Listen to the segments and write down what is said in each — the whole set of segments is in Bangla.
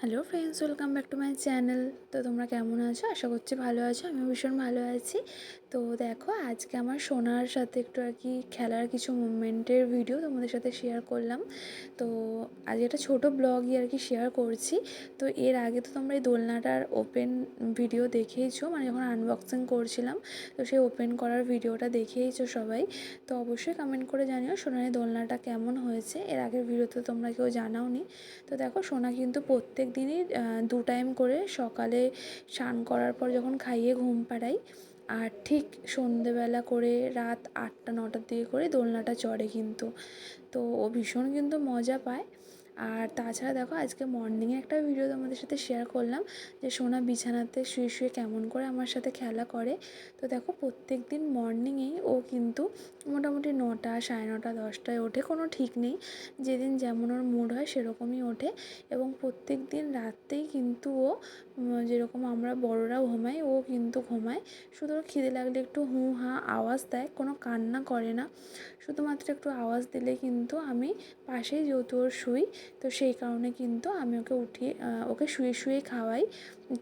Hello friends welcome back to my channel তো তোমরা কেমন আছো? আশা করছি ভালো আছো আমি ভীষণ ভালো আছি। তো দেখো, আজকে আমার সোনার সাথে একটু আর কি খেলার কিছু মুভমেন্টের ভিডিও তোমাদের সাথে শেয়ার করলাম। তো আজ একটা ছোটো ব্লগই আর কি শেয়ার করছি। তো এর আগে তো তোমরা এই দোলনাটার ওপেন ভিডিও দেখেইছো মানে যখন আনবক্সিং করছিলাম, তো সেই ওপেন করার ভিডিওটা দেখেইছো সবাই। তো অবশ্যই কমেন্ট করে জানিও সোনার দোলনাটা কেমন হয়েছে। এর আগের ভিডিওতে তোমরা কেউ জানাওনি। তো দেখো, সোনা কিন্তু প্রত্যেক দিনই দু টাইম করে সকালে স্নান করার পর যখন খাইয়ে ঘুম পাড়াই, আর ঠিক সন্ধেবেলা করে রাত আটটা, নটার দিকে করে দোলনাটা চড়ে কিন্তু। তো ও ভীষণ কিন্তু মজা পায়। আর তাছাড়া দেখো, আজকে মর্নিংয়ে একটা ভিডিও তোমাদের সাথে শেয়ার করলাম যে সোনা বিছানাতে শুয়ে শুয়ে কেমন করে আমার সাথে খেলা করে। তো দেখো প্রত্যেক দিন মর্নিংয়েই ও কিন্তু মোটামুটি নটা, সাড়ে নটা, দশটায় ওঠে, কোনো ঠিক নেই। যেদিন যেমন ওর মুড হয় সেরকমই ওঠে এবং প্রত্যেক দিন রাত্রেই কিন্তু ও যেরকম আমরা বড়রা ঘুমাই, ও কিন্তু ঘুমায়। শুধু খিদে লাগলে একটু হু হা আওয়াজ দেয়, কোনো কান্না করে না। শুধুমাত্র একটু আওয়াজ দিলে কিন্তু আমি পাশেই যেহেতু ওর শুই তো সেই কারণে কিন্তু আমি ওকে উঠিয়ে ওকে শুয়ে শুয়ে খাওয়াই।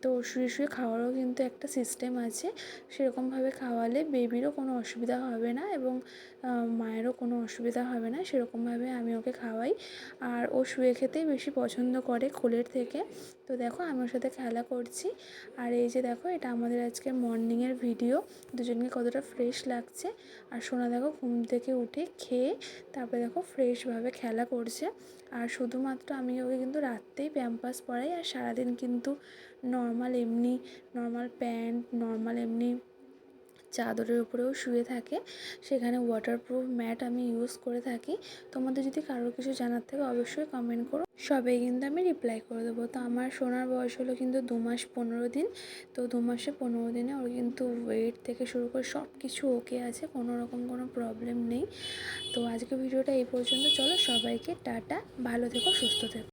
তো শুয়ে শুয়ে খাওয়ারও কিন্তু একটা সিস্টেম আছে। সেরকমভাবে খাওয়ালে বেবিরও কোনো অসুবিধা হবে না এবং মায়েরও কোনো অসুবিধা হবে না। সেরকমভাবে আমি ওকে খাওয়াই। আর ও শুয়ে খেতেই বেশি পছন্দ করে কোলের থেকে। তো দেখো আমি ওর সাথে খেলা করছি। আর এই যে দেখো এটা আমাদের আজকে মর্নিংয়ের ভিডিও দুজনকে কতটা ফ্রেশ লাগছে। আর সোনা দেখো ঘুম থেকে উঠে খেয়ে তারপরে দেখো ফ্রেশভাবে খেলা করছে। আর শুধুমাত্র আমি ওকে কিন্তু রাত্রেই প্যাম্পাস পরাই আর সারাদিন কিন্তু নর্মাল এমনি নর্মাল প্যান্ট, নর্মাল এমনি চাদরের উপরেও শুয়ে থাকে। সেখানে ওয়াটারপ্রুফ ম্যাট আমি ইউজ করে থাকি। তোমাদের যদি কারোর কিছু জানার থাকে অবশ্যই কমেন্ট করো। সবাই কিন্তু আমি রিপ্লাই করে দেবো। তো আমার সোনার বয়স হলো কিন্তু দু মাস পনেরো দিন। তো দু মাসে পনেরো দিনে ওর কিন্তু ওয়েট থেকে শুরু করে সব কিছু ওকে আছে, কোনো রকম কোনো প্রবলেম নেই। তো আজকে ভিডিওটা এই পর্যন্ত। চলো সবাইকে টাটা। ভালো থেকো, সুস্থ থেকো।